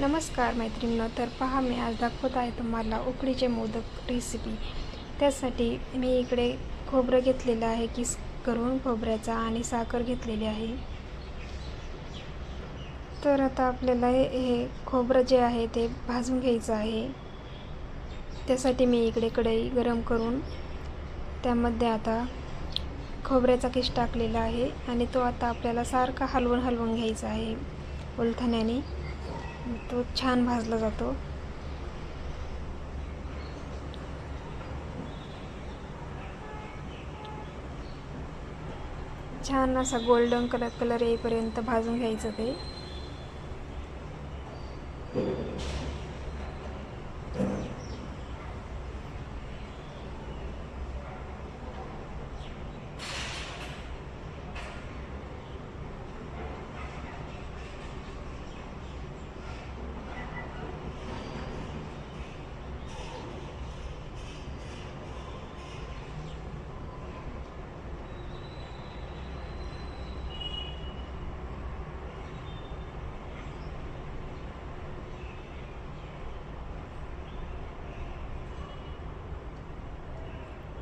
नमस्कार मैत्रिणींनो तर पहा मी आज दाखवत आहे तुम्हाला उकडीचे मोदक रेसिपी त्यासाठी मी इकडे खोबरं घेतलेलं आहे किस करून खोबऱ्याचा आणि साखर घेतलेली आहे. तर आता आपल्याला हे खोबरं जे आहे ते भाजून घ्यायचं आहे. त्यासाठी मी इकडे कढई गरम करून त्यामध्ये आता खोबऱ्याचा किस टाकलेला आहे आणि तो आता आपल्याला सारखा हलवून हलवून घ्यायचा आहे उलथण्याने. तो छान भाजला जातो. छान असा गोल्डन कलर कलर येईपर्यंत भाजून घ्यायचं ते.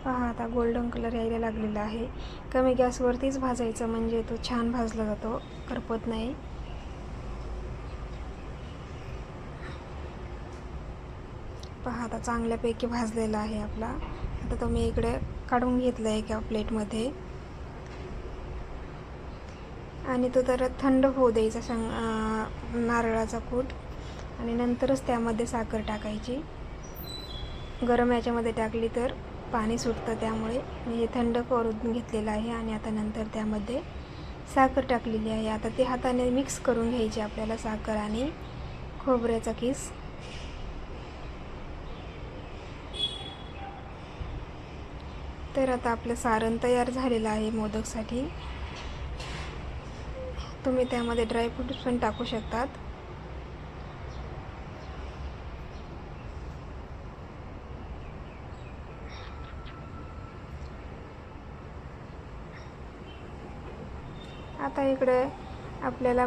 पहा आता गोल्डन कलर यायला लागलेला आहे. कमी गॅसवरतीच भाजायचं म्हणजे तो छान भाजला जातो. करपत नाही. पहा आता चांगल्यापैकी भाजलेला आहे आपला. आता तो मी इकडे काढून घेतला आहे एका प्लेटमध्ये. आणि तो तर थंड होऊ द्यायचा शंग नारळाचा कूट. आणि नंतरच त्यामध्ये साखर टाकायची. गरम याच्यामध्ये टाकली तर पाणी सुटतं त्यामुळे मी हे थंड करून घेतलेलं आहे आणि आता नंतर त्यामध्ये साखर टाकलेली आहे. आता ते हाताने मिक्स करून घ्यायची आपल्याला साखर आणि खोबऱ्याचा किस. तर आता आपलं सारण तयार झालेलं आहे मोदकसाठी. तुम्ही त्यामध्ये ड्रायफ्रूट्स पण टाकू शकतात. आता इकडे आपल्याला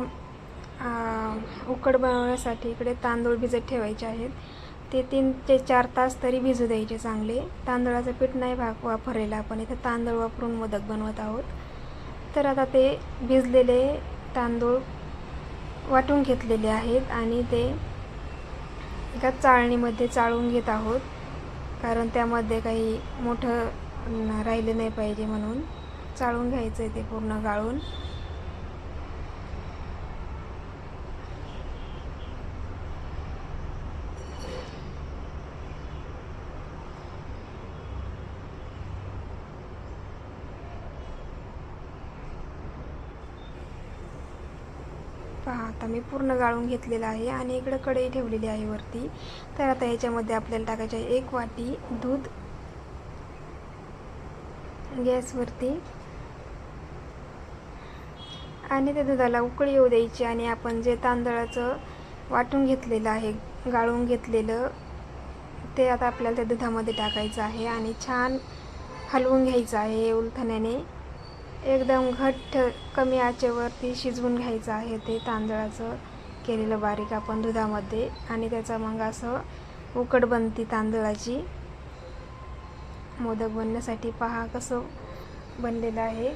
उकड बनवण्यासाठी इकडे तांदूळ भिजत ठेवायचे आहेत. ते तीन ते चार तास तरी भिजू द्यायचे चांगले. तांदळाचं पीठ नाही भाग वापरलेलं आपण. इथं तांदूळ वापरून मोदक बनवत आहोत. तर आता ते भिजलेले तांदूळ वाटून घेतलेले आहेत आणि ते एका चाळणीमध्ये चाळून घेत आहोत. कारण त्यामध्ये काही मोठं राहिलं नाही पाहिजे म्हणून. चाळून घ्यायचं आहे ते पूर्ण गाळून पहा आता मी पूर्ण गाळून घेतलेलं आहे आणि इकडं कढई ठेवलेली आहे वरती. तर आता याच्यामध्ये आपल्याला टाकायचं आहे एक वाटी दूध गॅसवरती. आणि त्या दुधाला उकळी येऊ द्यायची आणि आपण जे तांदळाचं वाटून घेतलेलं आहे गाळून घेतलेलं ते आता आपल्याला त्या दुधामध्ये टाकायचं आहे आणि छान हलवून घ्यायचं आहे उलथण्याने. एकदम घट्ट कमी आचेवरती शिजवून घ्यायचं आहे ते तांदळाचं. केलेलं बारीक आपण दुधामध्ये आणि त्याचा मग असं उकड बनती तांदळाची. मोदक बनण्यासाठी पहा कसं बनलेलं आहे.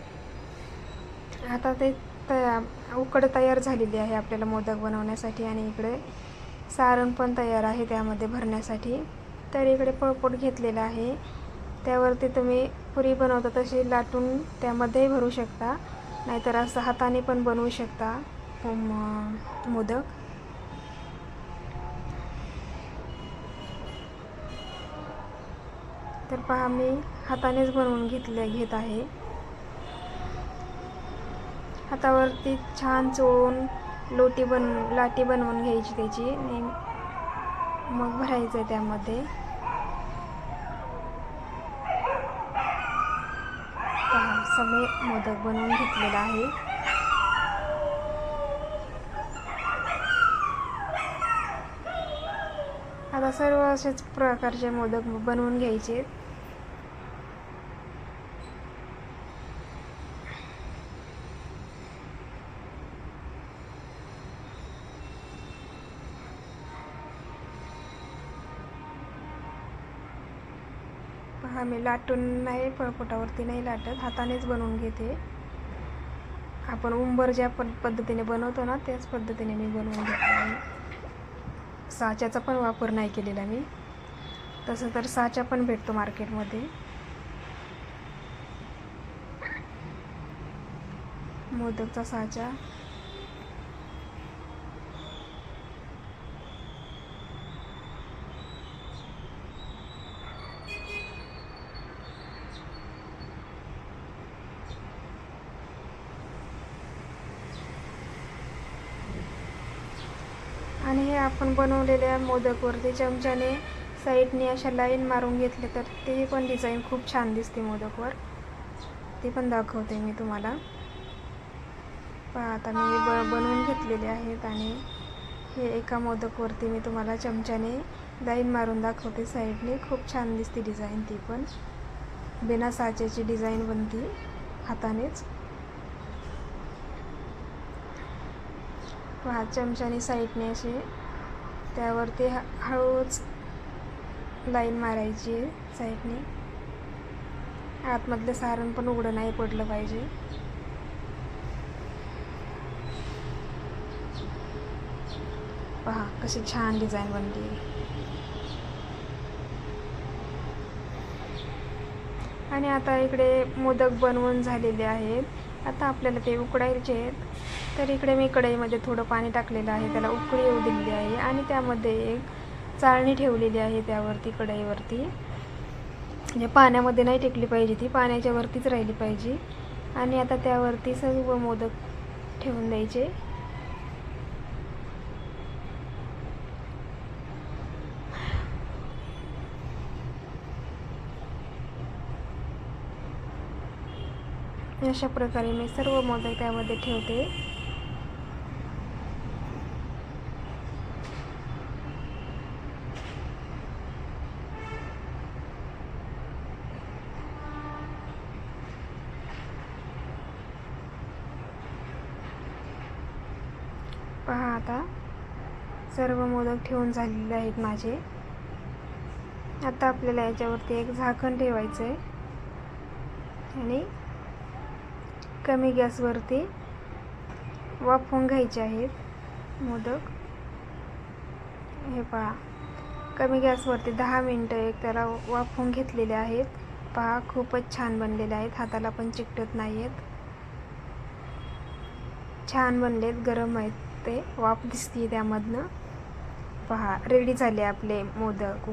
आता ते तया उकड तयार झालेली आहे आपल्याला मोदक बनवण्यासाठी आणि इकडे सारण पण तयार आहे त्यामध्ये भरण्यासाठी. तर इकडे पळपोट घेतलेलं आहे. त्यावरती तुम्ही पुरी बनवता तशी लाटून त्यामध्येही भरू शकता. नाहीतर असं हाताने पण बनवू शकता. मोदक. तर पहा मी हातानेच बनवून घेतले घेत आहे. हातावरती छान चोळून लोटी बन लाटी बनवून घ्यायची त्याची. मग भरायचं आहे त्यामध्ये. सगळे मोदक बनवून घेतलेला आहे. आता सर्व असेच प्रकारचे मोदक बनवून घ्यायचे. हा मी लाटून नाही पळपोटावरती नाही लाटत. हातानेच बनवून घेते. आपण उंबर ज्या पद पद्धतीने बनवतो ना त्याच पद्धतीने मी बनवून घेतो. साच्याचा पण वापर नाही केलेला मी. तसं तर साचा पण भेटतो मार्केटमध्ये. मोदकचा साचा आणि हे आपण बनवलेल्या मोदकवरती चमच्याने साईडने अशा लाईन मारून घेतले तर ते पण डिझाईन खूप छान दिसते मोदकवर. ते पण दाखवते मी तुम्हाला. पहा आता मी ब बनवून घेतलेले आहेत आणि हे एका मोदकवरती मी तुम्हाला चमच्याने लाईन मारून दाखवते. साईडने खूप छान दिसते डिझाईन ती पण. बिना साचेची डिझाईन बनती हातानेच. पहा चमच्याने साईडने असे त्यावर ते हळूच लाईन मारायची आहे साईडने. आतमधलं सारण पण उघडं नाही पडलं पाहिजे. पहा कशी छान डिझाईन बनली आणि आता इकडे मोदक बनवून झालेले आहेत. आता आपल्याला ते उकडायचे आहेत. तर इकडे मी कढईमध्ये थोडं पाणी टाकलेलं आहे त्याला उकळी येऊ दिलेली आहे आणि त्यामध्ये एक चाळणी ठेवलेली आहे त्यावरती कढईवरती. म्हणजे पाण्यामध्ये नाही टेकली पाहिजे ती पाण्याच्या वरतीच राहिली पाहिजे. आणि आता त्यावरती सर्व मोदक ठेवून द्यायचे. अशा प्रकारे मी सर्व मोदक त्यामध्ये ठेवते. पहा आता. सर्व मोदक ठेवून झालेले आहेत माझे. आता आपल्याला याच्यावरती एक झाकण ठेवायचं आहे आणि कमी गॅसवरती वाफवून घ्यायचे आहेत मोदक. हे पहा. कमी गॅसवरती दहा मिनटं एक त्याला वाफवून घेतलेले आहेत. पहा खूपच छान बनलेले आहेत. हाताला पण चिकटत नाही आहेत छान बनलेत गरम आहेत. ते वाफ दिसते त्यामधनं. पहा रेडी झाले आपले मोदक.